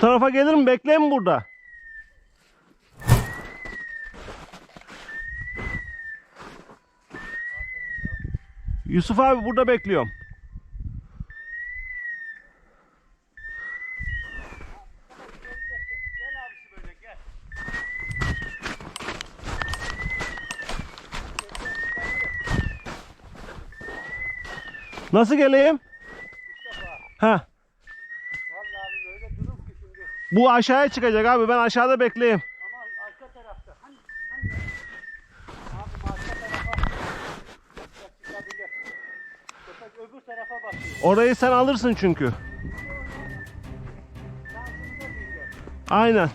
Tarafa gelir mi? Bekleyin burada. Yusuf abi burada bekliyorum. Nasıl geleyim? Ha, Vallahi abi öyle durum ki şimdi. Bu aşağıya çıkacak abi. Ben aşağıda bekleyeyim. Orayı sen alırsın çünkü. Aynen.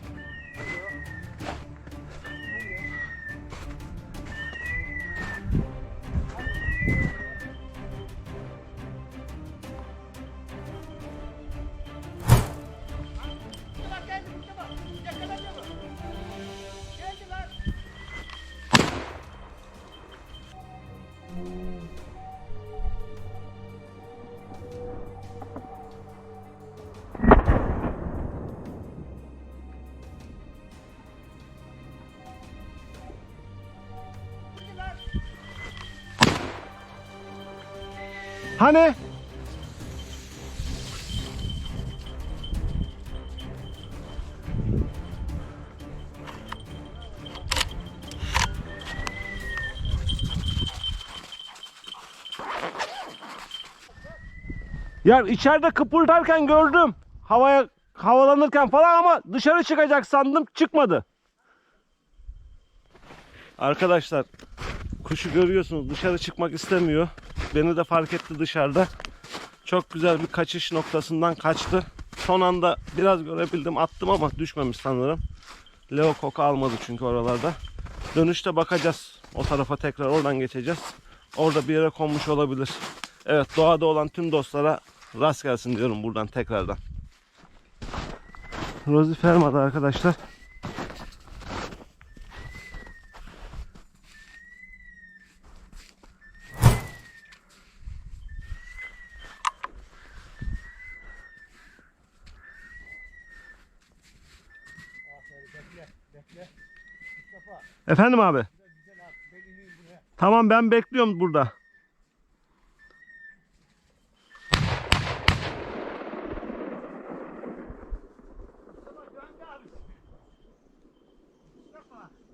Hani? Ya içeride kıpırdarken gördüm. Havaya havalanırken falan ama dışarı çıkacak sandım çıkmadı. Arkadaşlar kuşu görüyorsunuz dışarı çıkmak istemiyor. Beni de fark etti dışarıda. Çok güzel bir kaçış noktasından kaçtı. Son anda biraz görebildim attım ama düşmemiş sanırım. Leo koku almadı çünkü oralarda. Dönüşte bakacağız. O tarafa tekrar oradan geçeceğiz. Orada bir yere konmuş olabilir. Evet doğada olan tüm dostlara rast gelsin diyorum buradan tekrardan. Rosie Ferma'da arkadaşlar. Aferin bekle bekle. Mustafa Efendim abi. Ben. Tamam ben bekliyorum burada.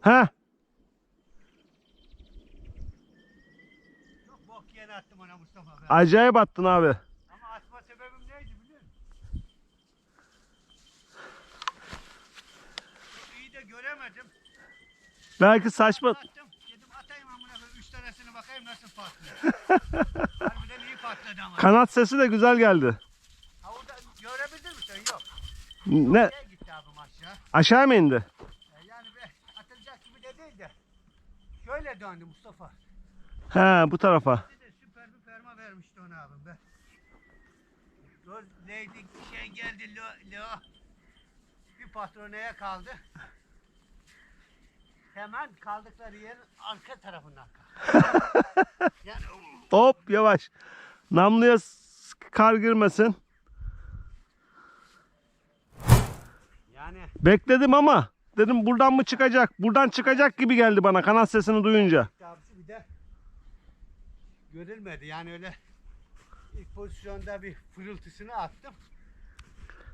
He? çok bok yeni attım ona Mustafa be. Acayip attın abi. Ama atma sebebim neydi biliyor musun? Çok iyi de göremedim. Belki saçma. Attım. Dedim atayım amına koyayım. Üç tanesine bakayım nasıl patlıyor. Harbiden iyi patladı ama. Kanat sesi de güzel geldi. Ha orada görebildin mi sen? Yok. Ne? Gitti abim aşağı? Aşağı mı indi? E, Yani be, atılacak gibi de değil de. Şöyle döndü Mustafa. He bu tarafa. Bir de süper bir ferma vermişti ona abim be. Göz neydi şey geldi lo, lo. Bir patroneye kaldı. Hemen kaldıkları yerin arka tarafından yani Hop yavaş. Namluya kar girmesin. yani Bekledim ama dedim buradan mı çıkacak? Buradan çıkacak gibi geldi bana kanat sesini duyunca. bir de görülmedi yani öyle ilk pozisyonda bir fırıltısını attım.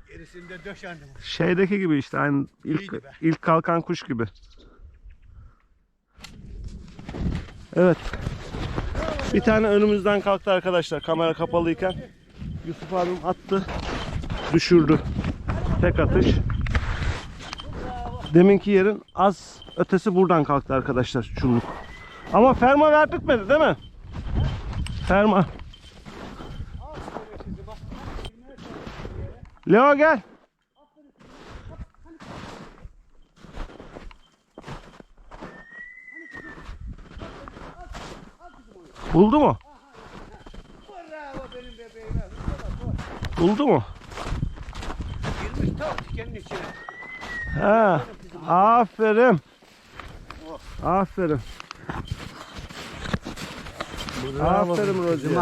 Gerisinde döşendim. Şeydeki gibi işte aynı ilk ilk kalkan kuş gibi. Evet. Bir tane önümüzden kalktı arkadaşlar kamera kapalıyken. Yusuf abim attı. Düşürdü. Tek atış. Deminki yerin az ötesi buradan kalktı arkadaşlar çulluk. Ama ferma verdirtmedi değil mi? Ferma. Leo gel. Buldu mu? Bravo benim bebeğime. Buldu mu? Girmiş tam dikenin içine. He. Aferin. Aferin. Aferin Rozi'ye.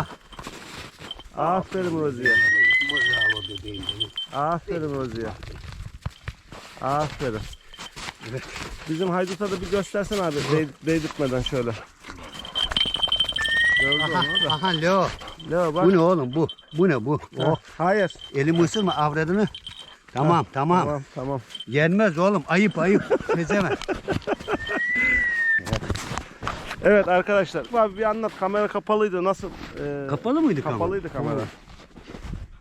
Aferin Rozi'ye. Bravo bebeğim benim. Aferin Rozi'ye. Aferin. Evet. Bizim hayduta da bir göstersen abi. Değ- değdirtmeden şöyle. Aha, onu da. aha Leo. Leo bak. Bu ne oğlum bu? Bu ne bu? Oh. Hayır. Elimi ısırma avradını. Tamam tamam. Tamam tamam. Yenmez oğlum ayıp ayıp. Sezemez. Evet arkadaşlar. Abi bir anlat. Kamera kapalıydı. Nasıl? e, Kapalı mıydı kamera? Kapalıydı kamera.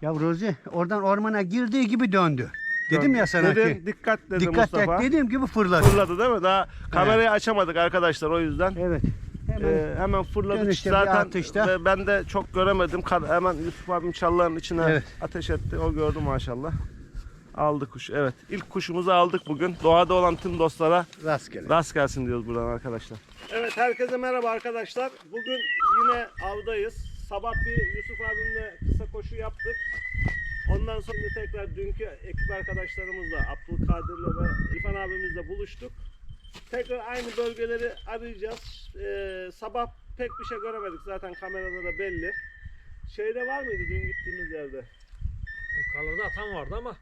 Ya Rozi oradan ormana girdiği gibi döndü. Dedim ya sana Dedin, ki. dikkat dedi Dikkat Mustafa. et dediğim gibi fırladı. Fırladı değil mi? Daha kamerayı açamadık arkadaşlar o yüzden. Evet. Hemen Ee, hemen fırladı Dönüşte zaten atışta. ve ben de çok göremedim. Hemen Yusuf abim çalların içine Evet. ateş etti. O gördü maşallah. Aldı kuş. Evet. İlk kuşumuzu aldık bugün. Doğada olan tüm dostlara rastgele. rast gelsin diyoruz buradan arkadaşlar. Evet herkese merhaba arkadaşlar. Bugün yine avdayız. Sabah bir Yusuf abimle kısa koşu yaptık. Ondan sonra tekrar dünkü ekip arkadaşlarımızla Abdülkadir'le ve İrfan abimizle buluştuk. Tekrar aynı bölgeleri arayacağız. Ee, sabah pek bir şey göremedik zaten kamerada da belli. Şeyde var mıydı dün gittiğimiz yerde? Yukarılarda atan vardı ama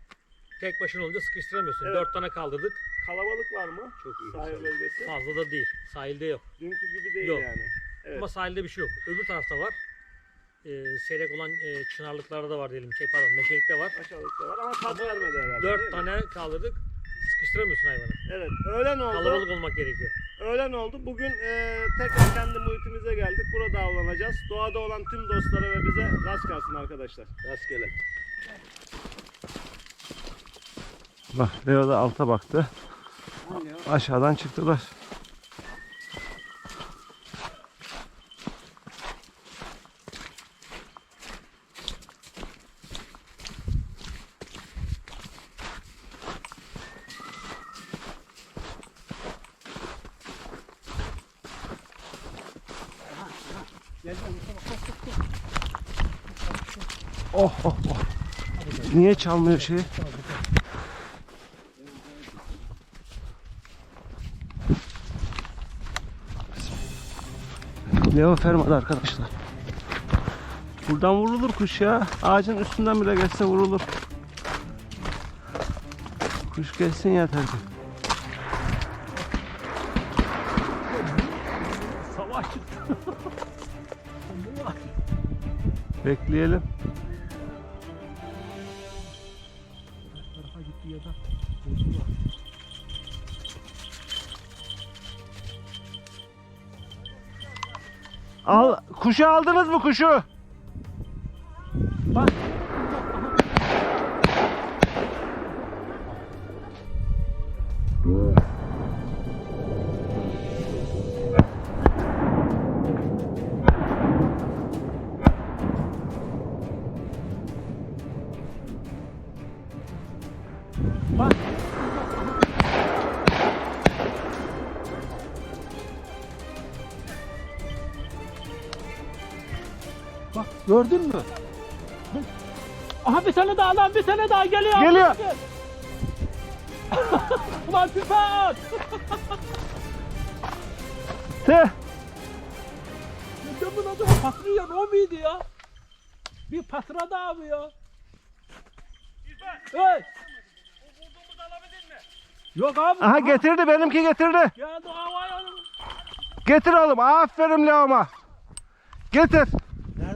tek başına olunca sıkıştıramıyorsun. Evet. Dört tane kaldırdık. Kalabalık var mı? Çok iyi. Sahil bölgesi. Fazla da değil. Sahilde yok. Dünkü gibi değil Yok. yani. Evet. Ama sahilde bir şey yok. Öbür tarafta var. Ee, seyrek olan e, çınarlıklarda da var diyelim. Şey pardon meşelikte var. Aşağılıkta var ama tat vermedi herhalde. Dört mi? tane kaldırdık. Sıkıştıramıyorsun hayvanı. Evet. Öğlen oldu. Kalabalık olmak gerekiyor. Öğlen oldu. Bugün e, tekrar kendi muhitimize geldik. Burada avlanacağız. Doğada olan tüm dostlara ve bize rast gelsin arkadaşlar. Rastgele. Bak Leo da alta baktı. Aşağıdan çıktılar. Niye çalmıyor şeyi? Leo fermadı arkadaşlar. Buradan vurulur kuş ya. Ağacın üstünden bile geçse vurulur. Kuş geçsin yeter ki. Bekleyelim. Kuşu aldınız mı kuşu? Bak. Gördün mü? Aha bir tane daha lan bir tane daha geliyor. Geliyor. Ulan süper. Teh. Demin adı patlayan o muydu ya? Bir patradı abi ya. Hey. Yok abi. Aha getirdi benimki getirdi. Geldi havaya. Getir oğlum. Aferin Leo'ma. Getir.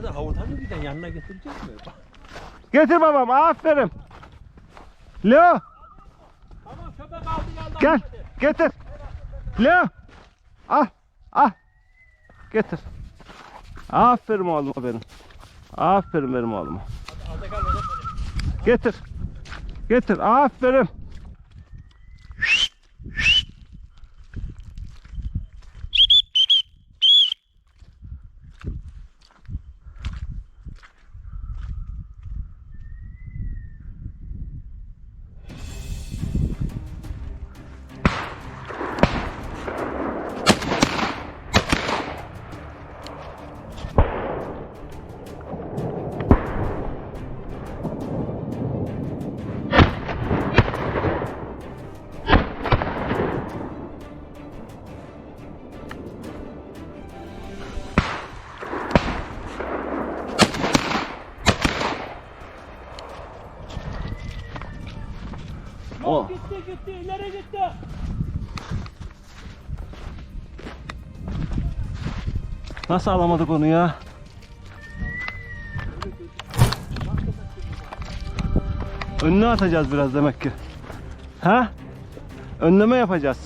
Nerede havudan mı giden yanına getirecek mi? Getir babam. Aferin. Leo Tamam köpek aldı geldi. gel. hadi. Getir. Leo. Al. Al. Getir. Aferin oğluma benim. Aferin benim oğluma. Al da gel oğlum. Getir. Getir. Aferin. Gitti. Nasıl alamadık onu ya? Önüne atacağız biraz demek ki. Ha? Önleme yapacağız.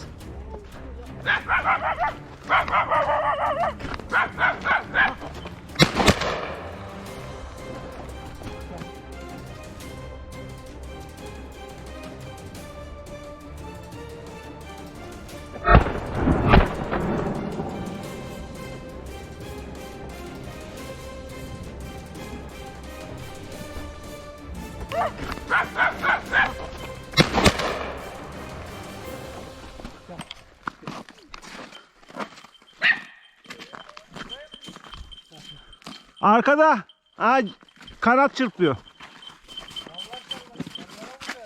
Arkada. Ha, kanat çırpıyor.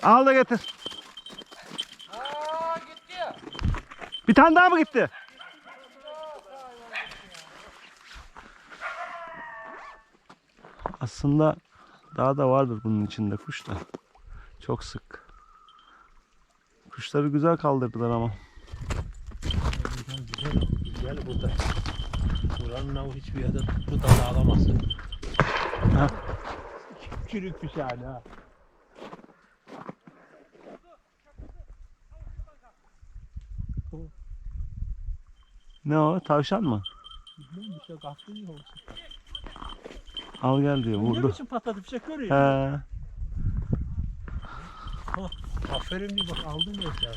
Al da getir. Bir tane daha mı gitti? Aslında daha da vardır bunun içinde kuş da. Çok sık. Kuşları güzel kaldırdılar ama. Güzel, güzel burada. Buranın av hiçbir yerde bu dalı alamazsın. Ha. Çürükmüş yani ha. Ne o? Tavşan mı? Bir şey kalktı mı olsun? Al gel diyor. Ne Vurdu. biçim patladı bir şey görüyor. He. Aferin bir bak aldın ya sen.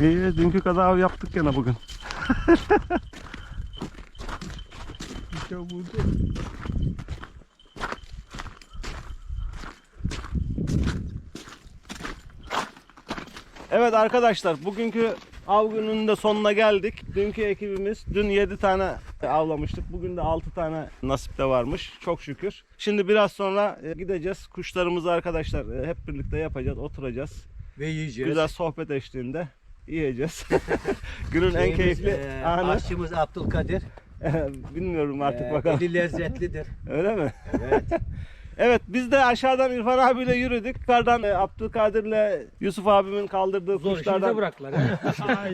İyi, dünkü kadar av yaptık gene bugün. Şey vurdu. Evet arkadaşlar bugünkü av gününün de sonuna geldik. Dünkü ekibimiz dün 7 tane avlamıştık. Bugün de 6 tane nasipte varmış. Çok şükür. Şimdi biraz sonra e, gideceğiz. Kuşlarımızı arkadaşlar e, hep birlikte yapacağız. Oturacağız. Ve yiyeceğiz. Güzel sohbet eşliğinde yiyeceğiz. Günün en Şeyimiz, keyifli e, anı. Aşçımız Abdülkadir. Bilmiyorum artık E, bakalım. Eli lezzetlidir. Öyle mi? Evet. Evet biz de aşağıdan İrfan abiyle yürüdük. Yukarıdan e, Abdülkadir'le Yusuf abimin kaldırdığı Zor işimize kuşlardan bıraktılar.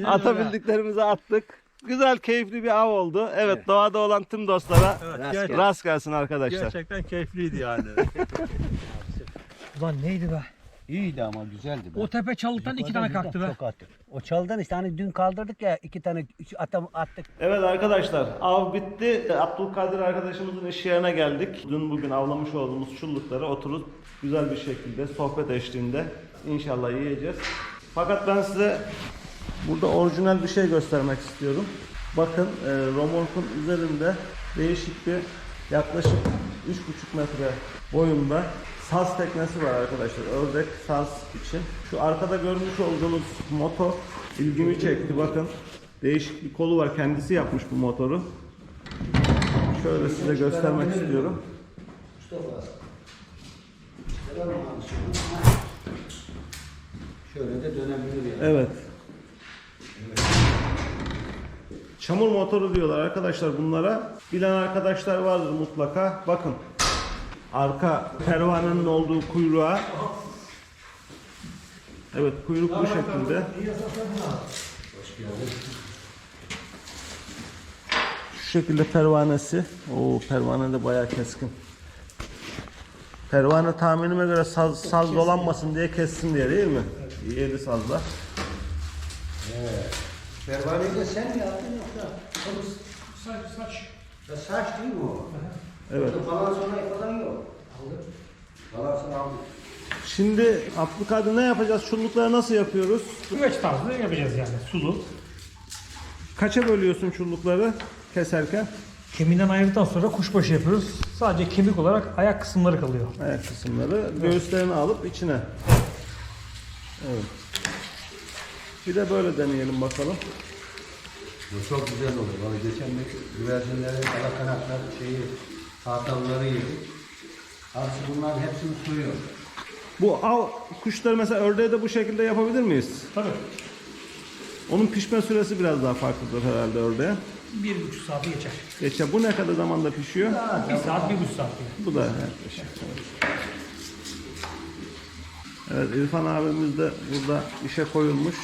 atabildiklerimizi attık. Güzel keyifli bir av oldu. Evet, doğada olan tüm dostlara Evet, rast gelsin arkadaşlar. gerçekten keyifliydi yani. Ulan neydi be? İyiydi ama güzeldi. O tepe çalıktan iki tane kalktı be. Çok attı. O çaldan işte hani dün kaldırdık ya iki tane üç atam attık. Evet arkadaşlar av bitti. Abdülkadir arkadaşımızın iş yerine geldik. Dün bugün avlamış olduğumuz çullukları oturup güzel bir şekilde sohbet eşliğinde inşallah yiyeceğiz. Fakat ben size burada orijinal bir şey göstermek istiyorum. Bakın e, romorkun üzerinde değişik bir yaklaşık 3,5 metre boyunda saz teknesi var arkadaşlar. Ördek saz için. Şu arkada görmüş olduğunuz motor ilgimi çekti. Bakın değişik bir kolu var. Kendisi yapmış bu motoru. Şöyle size göstermek istiyorum. Şöyle de dönebilir yani. Evet. Çamur motoru diyorlar arkadaşlar bunlara. Bilen arkadaşlar vardır mutlaka. Bakın. Arka pervanenin olduğu kuyruğa. Evet kuyruk bu şekilde. Şu şekilde pervanesi. Oo pervane de bayağı keskin. Pervane tahminime göre saz, saz dolanmasın diye kessin diye değil mi? Yedi sazlar. Pervaneyi de sen mi yaptın yoksa? Saç, saç. Ya saç değil mi o? Evet. Orada Falan sonra falan yok. Aldı. Falan sonra aldı. Şimdi Abdülkadir ne yapacağız? Çullukları nasıl yapıyoruz? Güveç tarzı yapacağız yani sulu. Kaça bölüyorsun çullukları keserken? Kemiğinden ayırdıktan sonra kuşbaşı yapıyoruz. Sadece kemik olarak ayak kısımları kalıyor. Ayak kısımları göğüslerini alıp içine. Evet. Bir de böyle deneyelim bakalım. Bu çok güzel oluyor. Vallahi geçen bir güvercinlerin kara kanatlar şeyi tahtalıları yedik. Artık bunların hepsini soyuyor. Bu av kuşları mesela ördeğe de bu şekilde yapabilir miyiz? Tabii. Onun pişme süresi biraz daha farklıdır herhalde ördeğe. Bir buçuk saati geçer. Geçe bu ne kadar zamanda pişiyor? Bir saat, bir buçuk saat. Bu da yaklaşık. Evet İrfan abimiz de burada işe koyulmuş.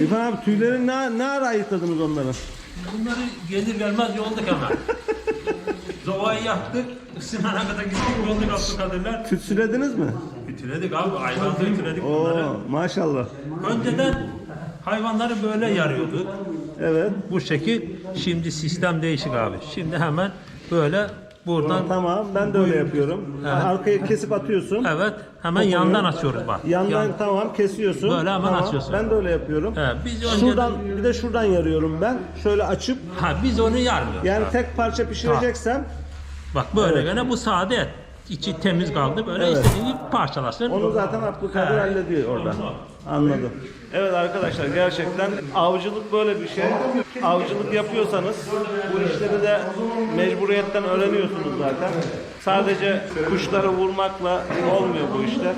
İrfan abi tüylerini ne, ne ara ayıkladınız onları? Bunları gelir gelmez yolduk hemen. Zovayı yaktık, ısınana kadar gittik yolduk Abdülkadirler. Tütsülediniz mi? Ütüledik abi, hayvanları ütüledik bunları. Oo maşallah. Önceden hayvanları böyle yarıyorduk. Evet. Bu şekil, şimdi sistem değişik abi. Şimdi hemen böyle buradan, Tamam ben de öyle yapıyorum. Evet. Arkayı kesip atıyorsun. evet hemen yandan açıyoruz bak. Yandan Yan- tamam kesiyorsun. Böyle hemen Tamam, açıyorsun. Ben de öyle yapıyorum. He, biz önceden- Şuradan bir de şuradan yarıyorum ben. Şöyle açıp Ha biz onu yarmıyoruz. yani abi. tek parça pişireceksem Bak böyle Evet. gene bu sade et. İçi temiz kaldı böyle Evet. istediğin gibi parçalasın. onu zaten Abdülkadir hallediyor orada. Onu- Anladım. Evet arkadaşlar gerçekten avcılık böyle bir şey. Avcılık yapıyorsanız bu işleri de mecburiyetten öğreniyorsunuz zaten. Sadece kuşları vurmakla olmuyor bu işler.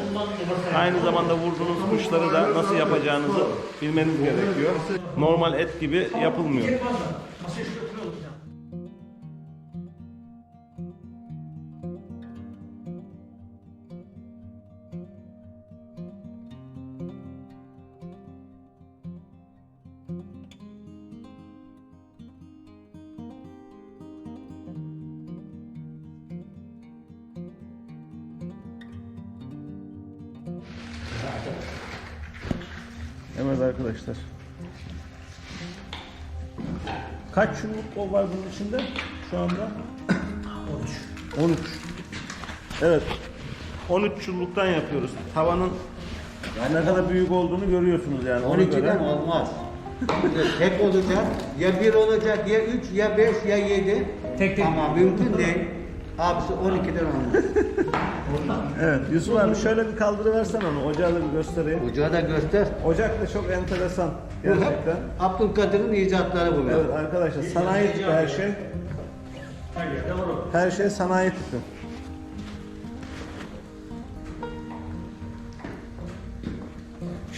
Aynı zamanda vurduğunuz kuşları da nasıl yapacağınızı bilmeniz gerekiyor. Normal et gibi yapılmıyor. O var bunun içinde şu anda? 13. 13. Evet. 13 çubukluktan yapıyoruz. Tavanın ne kadar büyük olduğunu görüyorsunuz yani. Ona 12'den göre. olmaz. Tek olacak. Ya bir olacak, ya üç, ya beş, ya yedi. Tek tek. Ama mümkün değil. Abisi 12'den olmaz. Evet Yusuf abi şöyle bir kaldırıversen onu. Ocağı da bir göstereyim. Ocağı da göster. Ocak da çok enteresan gerçekten. Abdülkadir'in icatları bu. Evet arkadaşlar sanayi tipi her şey. Her şey sanayi tipi.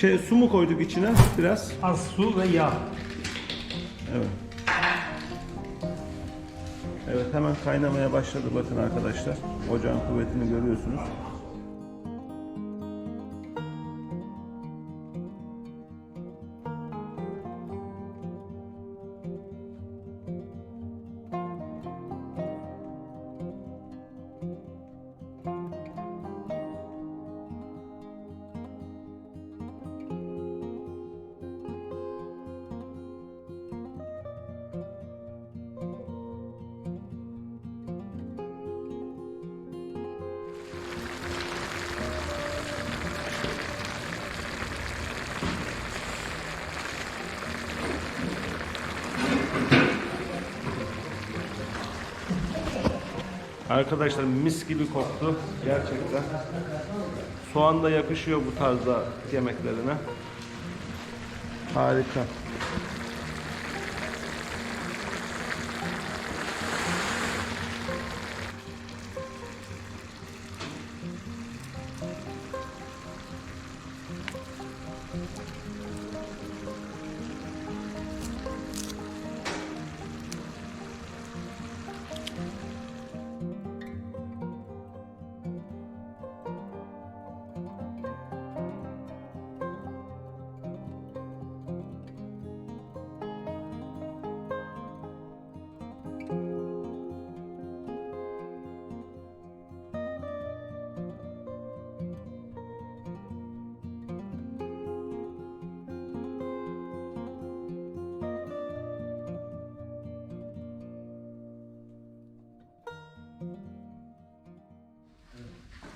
Şey su mu koyduk içine biraz? Az su ve yağ. Evet hemen kaynamaya başladı bakın arkadaşlar. Ocağın kuvvetini görüyorsunuz. Arkadaşlar mis gibi koktu gerçekten. Soğan da yakışıyor bu tarzda yemeklerine. Harika.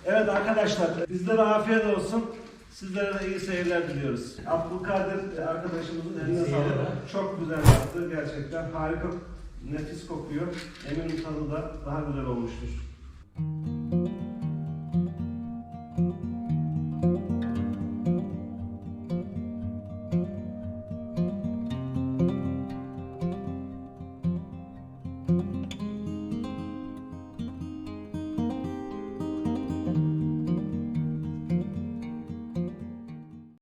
Evet arkadaşlar bizlere afiyet olsun. Sizlere de iyi seyirler diliyoruz. Abdülkadir arkadaşımızın eline sağlık. Çok güzel yaptı gerçekten. Harika, nefis kokuyor. Eminim tadı da daha güzel olmuştur.